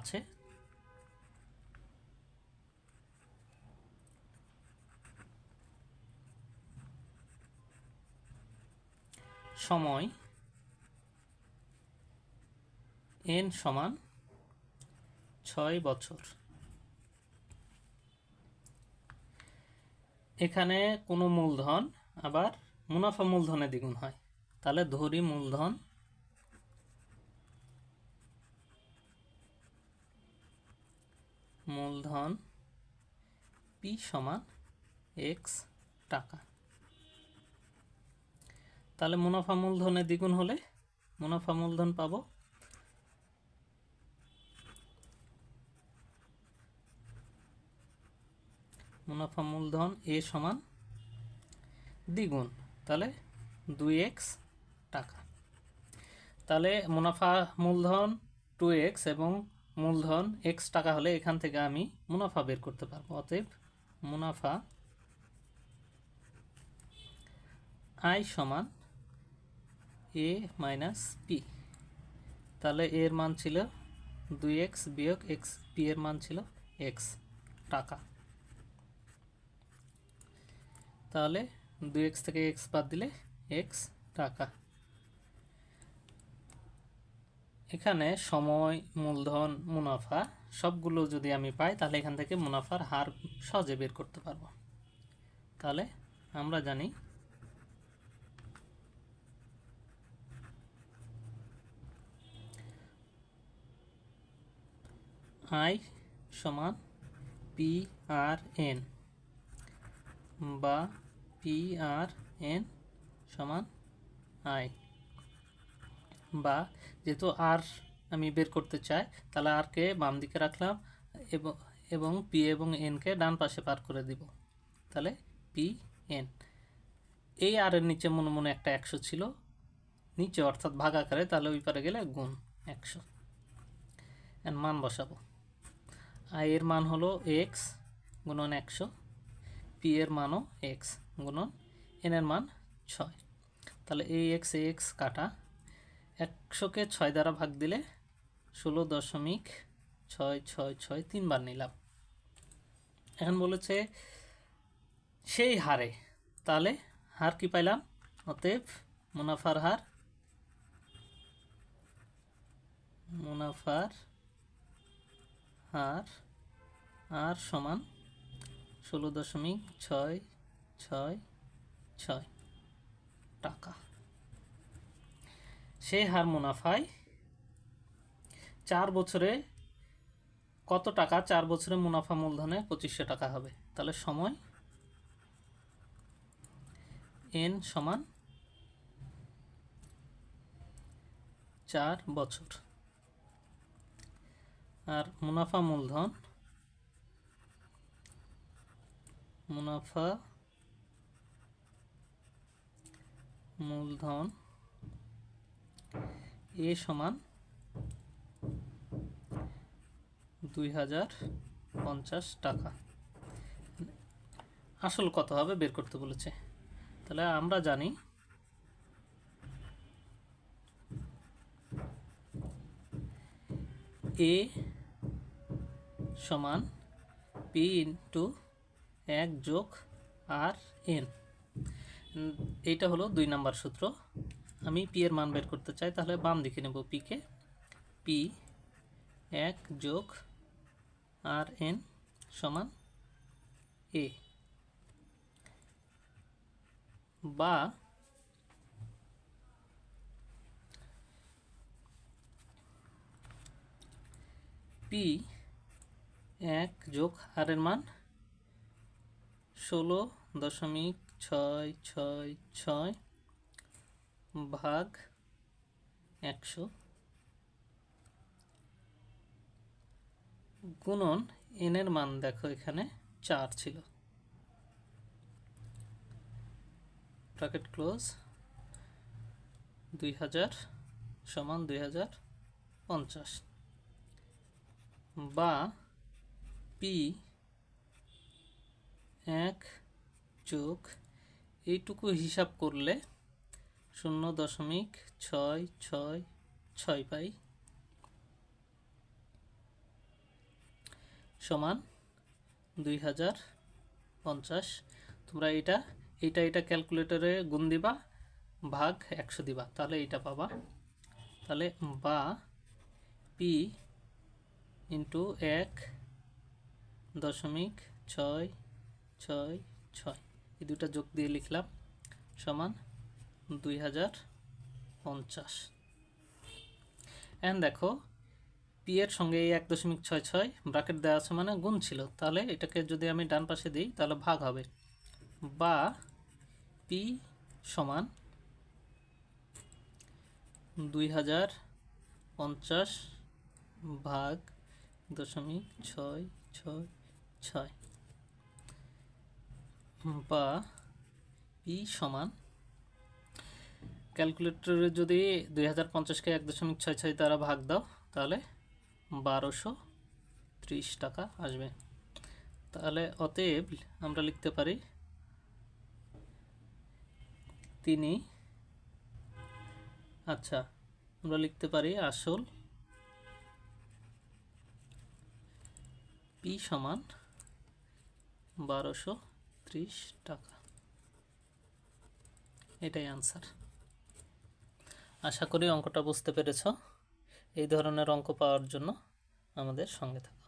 আছে। সময় এন সমান ছয় বছর। এখানে কোনো মূলধন, আবার মুনাফা মূলধনে দ্বিগুণ হয়। তাহলে ধরি মূলধন মূলধন পি সমান এক্স টাকা। তাহলে মুনাফা মূলধনে দ্বিগুণ হলে মুনাফা মূলধন পাবো মুনাফা মূলধন এ সমান দ্বিগুণ, তাহলে দুই এক্স টাকা। তাহলে মুনাফা মূলধন টু এক্স এবং মূলধন এক্স টাকা হলে এখান থেকে আমি মুনাফা বের করতে পারব। অতএব মুনাফা আই সমান এ মাইনাস পি তাহলে এর মান ছিল দুই এক্স বিয়োগ এক্স পি এর মান ছিল এক্স টাকা। তাহলে দুই এক্স থেকে এক্স বাদ দিলে এক্স টাকা। এখানে সময়, মূলধন, মুনাফা সবগুলো যদি আমি পাই, তাহলে এখান থেকে মুনাফার হার সহজে বের করতে পারব। তাহলে আমরা জানি আই সমান পি আর এন বা পি আর এন সমান আই। বা যেহেতু আর আমি বের করতে চাই, তাহলে আরকে বাম দিকে রাখলাম এবং এবং পি এবং এনকে ডান পাশে পার করে দিব। তাহলে পি, এন। এই আর এর নিচে মনে মনে একটা একশো ছিল। নিচে অর্থাৎ ভাগ আকারে, তাহলে ওই পারে গেলে গুণ একশো। মান বসাবো। আই এর মান হলো এক্স গুণন একশো, পি এর মানও এক্স গুণন এন এর মান ছয়। তাহলে এই এক্স এক্স কাটা একশোকে ছয় দ্বারা ভাগ দিলে ষোলো দশমিক ছয় ছয় ছয় তিনবার নিলাম। এখন বলেছে, সেই হারে তাহলে হার কি পাইলাম? অতএব মুনাফার হার মুনাফার হার, আর সমান ষোলো দশমিক ছয় ছয় ছয় টাকা। সেই হার মুনাফায় চার বছরে কত টাকা? চার বছরে মুনাফা মূলধনে পঁচিশশো টাকা হবে। তাহলে সময় এন সমান চার বছর। আর মুনাফা মূলধন মুনাফা মূলধন এ সমান দুই হাজার পঞ্চাশ টাকা। আসল কত হবে? বের করতে বলেছে। তাহলে আমরা জানি এ সমান পি ইন্টু এক যোগ আর এন। এইটা হলো দুই নাম্বার সূত্র। আমি পি এর মান বের করতে চাই, তাহলে বাম দিকে নেব পিকে পি এক যোগ আর এন সমান এ বা পি এক যোগ আর এর মান ষোলো দশমিক ছয় ছয় ছয় ভাগ একশো গুণন এনের মান দেখো এখানে চার ছিল। ব্র্যাকেট ক্লোজ দুই হাজার সমান দুই হাজার পঞ্চাশ বা পি এক যোগ এইটুকু হিসাব করলে শূন্য দশমিক ছয় ছয় ছয় পাই। সমান দুই হাজার পঞ্চাশ। তোমরা এটা এইটা এটা ক্যালকুলেটরে গুণ দিবা, ভাগ একশো দিবা, তাহলে এইটা পাবা। তাহলে বা পি ইন্টু এক দশমিক ছয় ছয় ছয়। এই দুটা যোগ দিয়ে লিখলাম, সমান দুই হাজার পঞ্চাশ। এখন দেখো পি এর সঙ্গে এই এক দশমিক ছয় ছয় ব্রাকেট দেওয়া আছে মানে গুণ ছিল। তাহলে এটাকে যদি আমি ডান পাশে দিই, তাহলে ভাগ হবে। বা পি সমান দুই হাজার পঞ্চাশ ভাগ দশমিক ছয় ছয় ছয়। বা পি সমান ক্যালকুলেটরে যদি দুই হাজার পঞ্চাশকে এক দশমিক ছয় ছয় দ্বারা ভাগ দাও, তাহলে বারোশো ত্রিশ টাকা আসবে। তাহলে অতএব আমরা লিখতে পারি তিনি আচ্ছা আমরা লিখতে পারি আসল পি সমান বারোশো ত্রিশ টাকা। এটাই আনসার আশা করি অঙ্কটা বুঝতে পেরেছ। এই ধরনের অঙ্ক পাওয়ার জন্য আমাদের সঙ্গে থাকুন